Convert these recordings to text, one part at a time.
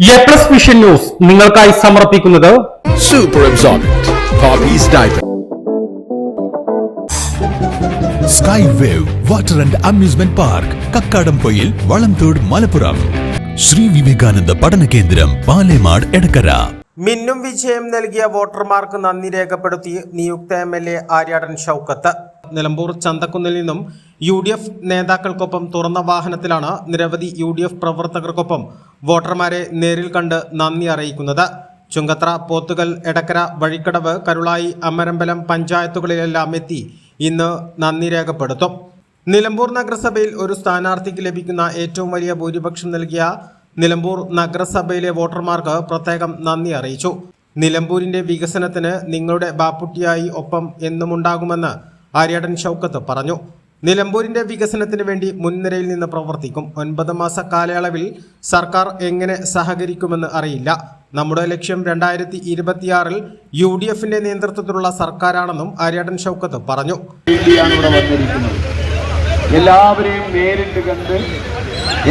A plus vision news നിങ്ങൾക്കായി സമർപ്പിക്കുന്നത് super. Sky wave water and amusement park Kakkadampoyil Valamthode Malappuram Sree Vivekananda പഠന കേന്ദ്രം പാലേമാട് എടക്കര മിന്നും വിജയം നൽകിയ വോട്ടർമാർക്ക് നന്ദി രേഖപ്പെടുത്തി നിയുക്ത M L A Aryadan Shoukath. Nilambur ചന്തക്കുന്നിൽ നിന്നും യു ഡി എഫ് നേതാക്കൾക്കൊപ്പം തുറന്ന വാഹനത്തിലാണ് നിരവധി യു ഡി എഫ് പ്രവർത്തകർക്കൊപ്പം വോട്ടർമാരെ നേരിൽ കണ്ട് നന്ദി അറിയിക്കുന്നത്. ചുങ്കത്ര പോത്തുകൽ എടക്കര വഴിക്കടവ് കരുളായി അമരമ്പലം പഞ്ചായത്തുകളിലെല്ലാം എത്തി ഇന്ന് നന്ദി രേഖപ്പെടുത്തും. നിലമ്പൂർ നഗരസഭയിൽ ഒരു സ്ഥാനാർത്ഥിക്ക് ലഭിക്കുന്ന ഏറ്റവും വലിയ ഭൂരിപക്ഷം നൽകിയ നിലമ്പൂർ നഗരസഭയിലെ വോട്ടർമാർക്ക് പ്രത്യേകം നന്ദി അറിയിച്ചു. നിലമ്പൂരിന്റെ വികസനത്തിന് നിങ്ങളുടെ ബാപ്പുട്ടിയായി ഒപ്പം എന്നുമുണ്ടാകുമെന്ന് ആര്യാടൻ ഷൗക്കത്ത് പറഞ്ഞു. നിലമ്പൂരിന്റെ വികസനത്തിന് വേണ്ടി മുൻനിരയിൽ നിന്ന് പ്രവർത്തിക്കും ഒൻപത് മാസ കാലയളവിൽ സർക്കാർ എങ്ങനെ സഹകരിക്കുമെന്ന് അറിയില്ല. നമ്മുടെ ലക്ഷ്യം രണ്ടായിരത്തി ഇരുപത്തിയാറിൽ യു ഡി എഫിന്റെ നേതൃത്വത്തിലുള്ള സർക്കാരാണെന്നും ആര്യാടൻ ഷൗക്കത്ത് പറഞ്ഞു. എല്ലാവരെയും നേരിട്ട് കണ്ട്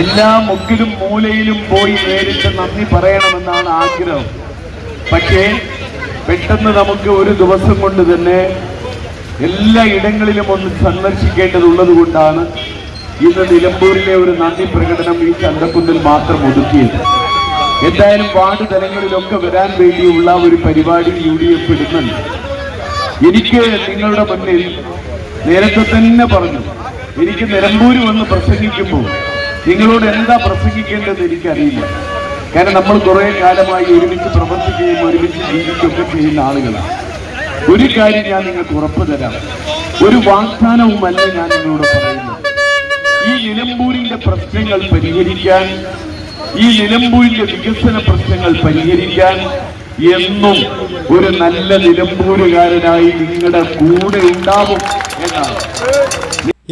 എല്ലാ മുക്കിലും മൂലയിലും പോയി നേരിട്ട് നന്ദി പറയണമെന്നാണ് ആഗ്രഹം. പക്ഷേ പെട്ടെന്ന് നമുക്ക് ഒരു ദിവസം കൊണ്ട് തന്നെ എല്ലാ ഇടങ്ങളിലും ഒന്ന് സന്ദർശിക്കേണ്ടതുള്ളത് കൊണ്ടാണ് ഇന്ന് നിലമ്പൂരിലെ ഒരു നന്ദി പ്രകടനം ഈ ചന്തക്കുന്നിൽ മാത്രം ഒതുക്കിയത്. എന്തായാലും വാർഡ് തലങ്ങളിലൊക്കെ വരാൻ വേണ്ടിയുള്ള ഒരു പരിപാടി യു ഡി എഫ് ഇടുന്നുണ്ട്. എനിക്ക് നിങ്ങളുടെ മുന്നിൽ നേരത്തെ തന്നെ പറഞ്ഞു എനിക്ക് നിലമ്പൂര് വന്ന് പ്രസംഗിക്കുമ്പോൾ നിങ്ങളോട് എന്താ പ്രസംഗിക്കേണ്ടത് എനിക്കറിയില്ല. കാരണം നമ്മൾ കുറേ കാലമായി ഒരുമിച്ച് പ്രവർത്തിക്കുകയും ഒരുമിച്ച് ജീവിക്കുകയൊക്കെ ചെയ്യുന്ന ആളുകളാണ്. ഒരു കാര്യം ഞാൻ നിങ്ങൾക്ക് ഉറപ്പ് തരാം. ഒരു വാഗ്ദാനവുമല്ല ഞാൻ നിങ്ങളോട് പറയുന്നത്. ഈ നിലമ്പൂരിന്റെ പ്രശ്നങ്ങൾ പരിഹരിക്കാൻ ഈ നിലമ്പൂരിന്റെ വികസന പ്രശ്നങ്ങൾ പരിഹരിക്കാൻ എന്നും ഒരു നല്ല നിലമ്പൂരുകാരനായി നിങ്ങളുടെ കൂടെ ഉണ്ടാവും എന്നാണ്.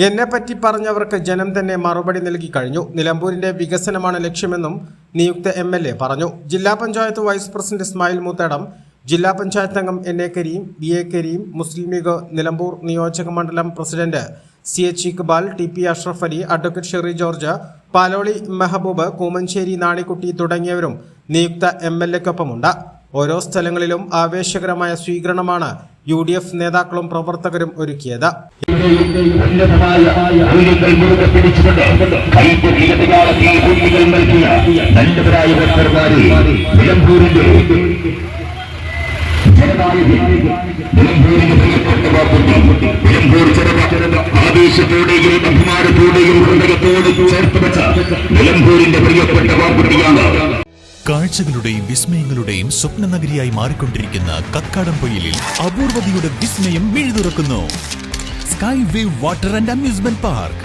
എന്നെ പറ്റി പറഞ്ഞവർക്ക് ജനം തന്നെ മറുപടി നൽകി കഴിഞ്ഞു. നിലമ്പൂരിന്റെ വികസനമാണ് ലക്ഷ്യമെന്നും നിയുക്ത എ പറഞ്ഞു. ജില്ലാ പഞ്ചായത്ത് വൈസ് പ്രസിഡന്റ് ഇസ്മായിൽ മൂത്തേടം ജില്ലാ പഞ്ചായത്ത് അംഗം N A Kareem B A Kareem Muslim League Nilambur നിയോജക മണ്ഡലം president C H Iqbal T P Ashraf Ali advocate Sherry George Paloli Mehaboob Koomanchery Nanikutty തുടങ്ങിയവരും നിയുക്ത എം എൽ എക്കൊപ്പമുണ്ട്. ഓരോ സ്ഥലങ്ങളിലും ആവേശകരമായ സ്വീകരണമാണ് യു ഡി എഫ് നേതാക്കളും പ്രവർത്തകരും ഒരുക്കിയത്. നൽകിയ പ്രിയപ്പെട്ട കാഴ്ചകളുടെയും വിസ്മയങ്ങളുടെയും സ്വപ്ന നഗരിയായി മാറിക്കൊണ്ടിരിക്കുന്ന കക്കാടംപൊയിലിൽ അപൂർവതയുടെ വിസ്മയം മിഴുതുറക്കുന്നു. Sky wave water and amusement park